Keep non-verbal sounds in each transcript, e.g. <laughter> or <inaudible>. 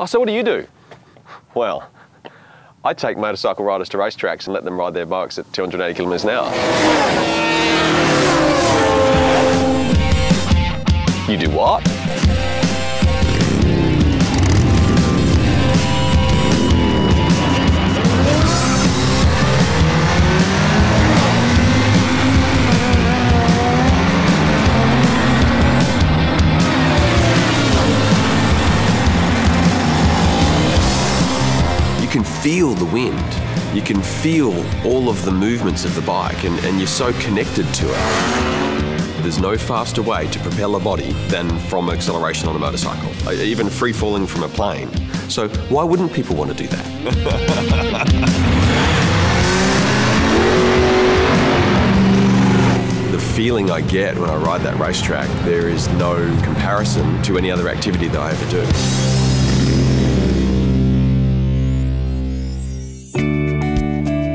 Oh, so what do you do? Well, I take motorcycle riders to racetracks and let them ride their bikes at 280 kilometres an hour. You do what? You can feel the wind. You can feel all of the movements of the bike, and, and you're so connected to it. There's no faster way to propel a body than from acceleration on a motorcycle, uh, even free falling from a plane. So, why wouldn't people want to do that? <laughs> the feeling I get when I ride that racetrack, there is no comparison to any other activity that I ever do.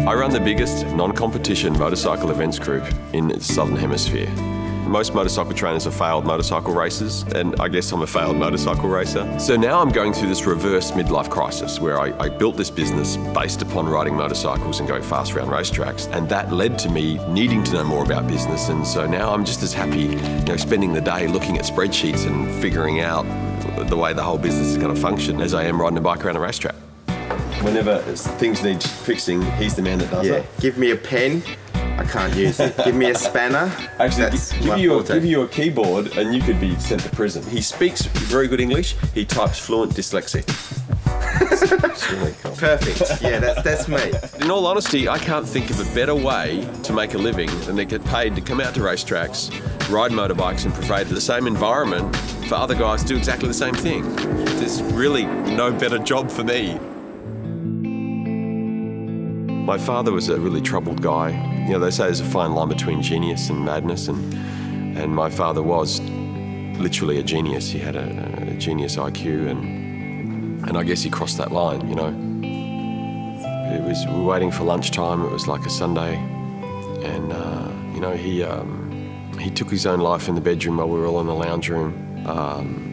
I run the biggest non-competition motorcycle events group in the Southern Hemisphere. Most motorcycle trainers are failed motorcycle racers, and I guess I'm a failed motorcycle racer. So now I'm going through this reverse midlife crisis where I, I built this business based upon riding motorcycles and going fast around racetracks, and that led to me needing to know more about business. And so now I'm just as happy, you know, spending the day looking at spreadsheets and figuring out the way the whole business is going to function as I am riding a bike around a racetrack. Whenever things need fixing, he's the man that does Yeah, it. give me a pen. I can't use it. Give me a spanner. Actually, That's my give you, a, give you a keyboard and you could be sent to prison. He speaks very good English. He types fluent dyslexic. Really <laughs> cool. Perfect. Yeah, that's that's me. In all honesty, I can't think of a better way to make a living than to get paid to come out to racetracks, ride motorbikes, and provide the same environment for other guys to do exactly the same thing. There's really no better job for me. My father was a really troubled guy. You know, they say there's a fine line between genius and madness, and and my father was literally a genius. He had a, a genius IQ, and and I guess he crossed that line. You know, it was we were waiting for lunchtime. It was like a Sunday, and uh, you know he um, he took his own life in the bedroom while we were all in the lounge room. Um,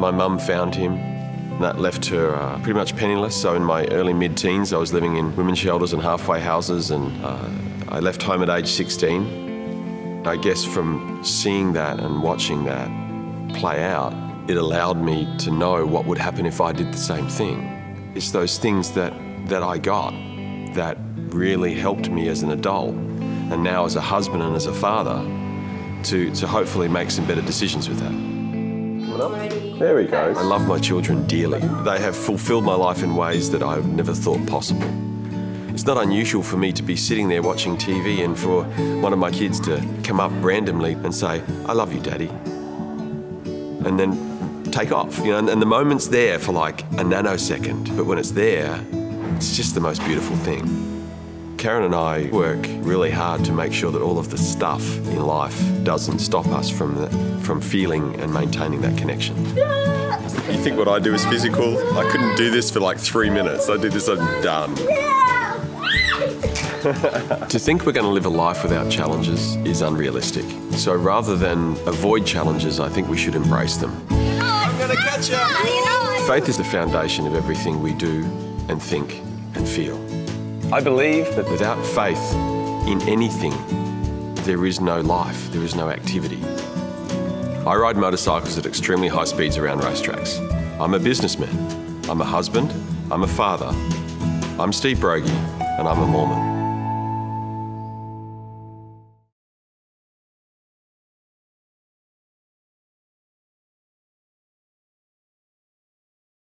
my mum found him. That left her uh, pretty much penniless. So in my early mid-teens, I was living in women's shelters and halfway houses, and uh, I left home at age 16. I guess from seeing that and watching that play out, it allowed me to know what would happen if I did the same thing. It's those things that, that I got that really helped me as an adult and now as a husband and as a father to, to hopefully make some better decisions with that. There he goes. I love my children dearly. They have fulfilled my life in ways that I've never thought possible. It's not unusual for me to be sitting there watching TV and for one of my kids to come up randomly and say, I love you, Daddy. And then take off, you know, and, and the moment's there for like a nanosecond, but when it's there, it's just the most beautiful thing. Karen and I work really hard to make sure that all of the stuff in life doesn't stop us from the, from feeling and maintaining that connection. You think what I do is physical? I couldn't do this for like three minutes. I do this, I'm done. <laughs> to think we're going to live a life without challenges is unrealistic. So rather than avoid challenges, I think we should embrace them. I'm gonna catch you. Faith is the foundation of everything we do and think and feel. I believe that without faith in anything, there is no life, there is no activity. I ride motorcycles at extremely high speeds around racetracks. I'm a businessman, I'm a husband, I'm a father, I'm Steve Brogy, and I'm a Mormon.